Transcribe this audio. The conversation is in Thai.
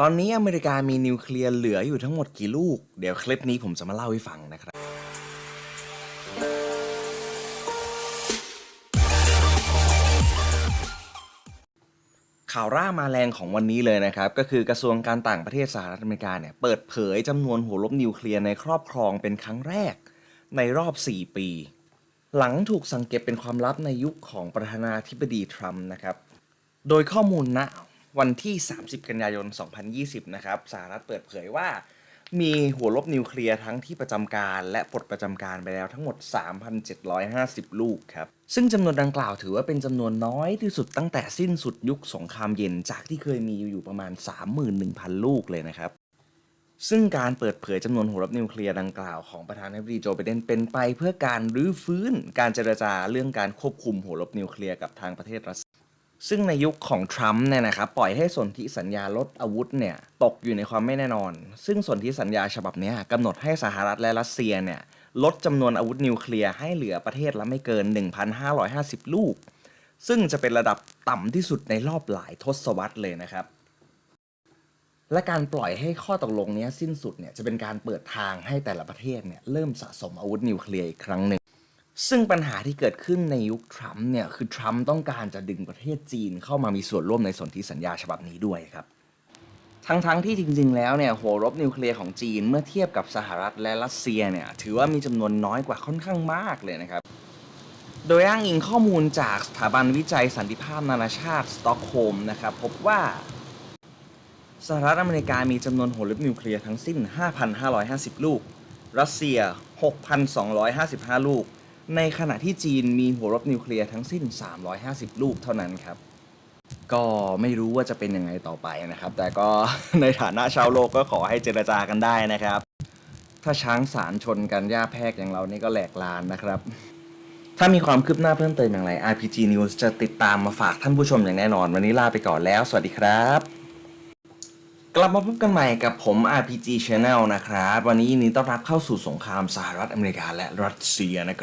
ตอนนี้อเมริกามีนิวเคลียร์เหลืออยู่ทั้งหมดกี่ลูก เดี๋ยวคลิปนี้ผมจะมาเล่าให้ฟังนะครับ ข่าวร่ามาแรงของวันนี้เลยนะครับ ก็คือกระทรวงการต่างประเทศสหรัฐอเมริกาเนี่ยเปิดเผยจำนวนหัวลบนิวเคลียร์ในครอบครองเป็นครั้งแรกในรอบ 4 ปี หลังถูกสังเก็บเป็นความลับในยุคของประธานาธิบดีทรัมป์นะครับ โดยข้อมูลณ วันที่ 30 กันยายน 2020 นะครับสหรัฐเปิดเผยว่า มีหัวลบนิวเคลียร์ทั้งที่ประจำการและปลดประจำการไปแล้วทั้งหมด 3,750 ลูกครับ ซึ่งจำนวนดังกล่าวถือว่าเป็นจำนวนน้อยที่สุดตั้งแต่สิ้นสุดยุคสงครามเย็นจากที่เคยมีอยู่ประมาณ 31,000 ลูกเลยนะครับซึ่งการเปิดเผยจำนวนหัวรบนิวเคลียร์ดังกล่าวของประธานาธิบดีโจไบเดนเป็นไปเพื่อการรื้อฟื้นการเจรจาเรื่องการควบคุมหัวรบนิวเคลียร์กับทางประเทศรัสเซึ่งในยุคของทรัมป์เนี่ยนะครับปล่อยให้สนธิสัญญาลดอาวุธเนี่ยตกอยู่ในความไม่แน่นอน ซึ่งสนธิสัญญาฉบับนี้กำหนดให้สหรัฐและรัสเซียเนี่ยลดจำนวนอาวุธนิวเคลียร์ให้เหลือประเทศละไม่เกิน 1,550 ลูก ซึ่งจะเป็นระดับต่ำที่สุดในรอบหลายทศวรรษเลยนะครับ และการปล่อยให้ข้อตกลงนี้สิ้นสุดเนี่ยจะเป็นการเปิดทางให้แต่ละประเทศเนี่ยเริ่มสะสมอาวุธนิวเคลียร์อีกครั้งหนึ่ง ซึ่งปัญหาที่เกิดขึ้นในยุคทรัมป์เนี่ยคือทรัมป์ต้องการจะดึงประเทศจีนเข้ามามีส่วนร่วมในสนธิสัญญาฉบับนี้ด้วยครับ ทั้งๆที่จริงๆ แล้วเนี่ยหัวรบนิวเคลียร์ของจีนเมื่อเทียบกับสหรัฐและรัสเซียเนี่ยถือว่ามีจำนวนน้อยกว่าค่อนข้างมากเลยนะครับ โดยอ้างอิงข้อมูลจากสถาบันวิจัยสันติภาพนานาชาติสต็อกโฮล์มนะครับพบว่าสหรัฐอเมริกามีจำนวนหัวรบนิวเคลียร์ทั้งสิ้น 5,550 ลูก รัสเซีย 6,255 ลูก ในขณะที่จีนมีหัวรบนิวเคลียร์ทั้งสิ้น 350 ลูกเท่านั้นครับ ก็ไม่รู้ว่าจะเป็นยังไงต่อไปนะครับ แต่ก็ในฐานะชาวโลกก็ขอให้เจรจากันได้นะครับ ถ้าช้างสารชนกันหญ้าแพกอย่างเรานี่ก็แหลกลานนะครับ ถ้ามีความคืบหน้าเพิ่มเติมอย่างไร RPG News จะติดตามมาฝากท่านผู้ชมอย่างแน่นอน วันนี้ลาไปก่อนแล้ว สวัสดีครับ กลับมาพบกันใหม่กับผม RPG Channel นะครับ วันนี้ยินดีต้อนรับเข้าสู่สงครามสหรัฐอเมริกาและรัสเซียนะครับ